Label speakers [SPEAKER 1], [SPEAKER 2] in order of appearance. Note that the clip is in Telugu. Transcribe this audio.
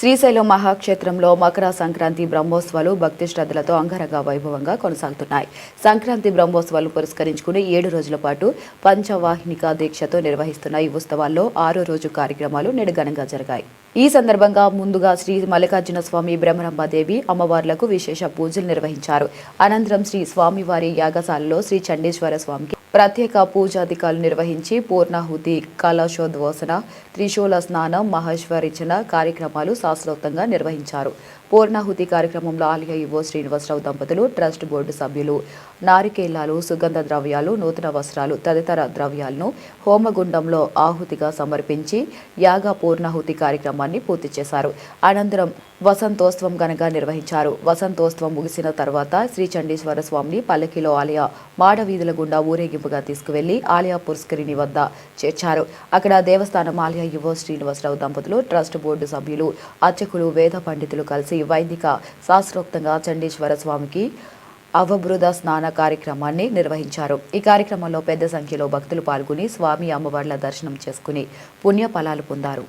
[SPEAKER 1] శ్రీశైలం మహాక్షేత్రంలో మకర సంక్రాంతి బ్రహ్మోత్సవాలు భక్తి శ్రద్ధలతో అంగరంగ వైభవంగా కొనసాగుతున్నాయి. సంక్రాంతి బ్రహ్మోత్సవాలు పురస్కరించుకుని ఏడు రోజుల పాటు పంచవాహినిక దీక్షతో నిర్వహిస్తున్న ఈ ఉత్సవాల్లో ఆరో రోజు కార్యక్రమాలు నేడు జరిగాయి. ఈ సందర్భంగా ముందుగా శ్రీ మల్లికార్జున స్వామి బ్రహ్మరంభాదేవి అమ్మవార్లకు విశేష పూజలు నిర్వహించారు. అనంతరం శ్రీ స్వామివారి యాగశాలలో శ్రీ చండీశ్వర స్వామికి ప్రత్యేక పూజాధికారులు నిర్వహించి పూర్ణాహుతి కలశోద్వోసన త్రిశూల స్నానం మహేశ్వరిచన కార్యక్రమాలు శాస్త్రోక్తంగా నిర్వహించారు. పూర్ణాహుతి కార్యక్రమంలో ఆలయ యువో శ్రీనివాసరావు దంపతులు ట్రస్ట్ బోర్డు సభ్యులు నారికేలాలు సుగంధ ద్రవ్యాలు నూతన వస్త్రాలు తదితర ద్రవ్యాలను హోమగుండంలో ఆహుతిగా సమర్పించి యాగ పూర్ణాహుతి కార్యక్రమాన్ని పూర్తి చేశారు. అనంతరం వసంతోత్సవం ఘనంగా నిర్వహించారు. వసంతోత్సవం ముగిసిన తర్వాత శ్రీ చండీశ్వర స్వామిని పల్లకిలో ఆలయ మాడవీధుల గుండా ఊరేగింపుగా తీసుకువెళ్ళి ఆలియా పురస్కరిణి వద్ద చేర్చారు. అక్కడ దేవస్థానం ఆలయ యువ శ్రీనివాసరావు దంపతులు ట్రస్ట్ బోర్డు సభ్యులు అర్చకులు వేద పండితులు కలిసి వైదిక శాస్త్రోక్తంగా చండీశ్వర స్వామికి అవబృద స్నాన కార్యక్రమాన్ని నిర్వహించారు. ఈ కార్యక్రమంలో పెద్ద సంఖ్యలో భక్తులు పాల్గొని స్వామి అమ్మవార్ల దర్శనం చేసుకుని పుణ్య ఫలాలు పొందారు.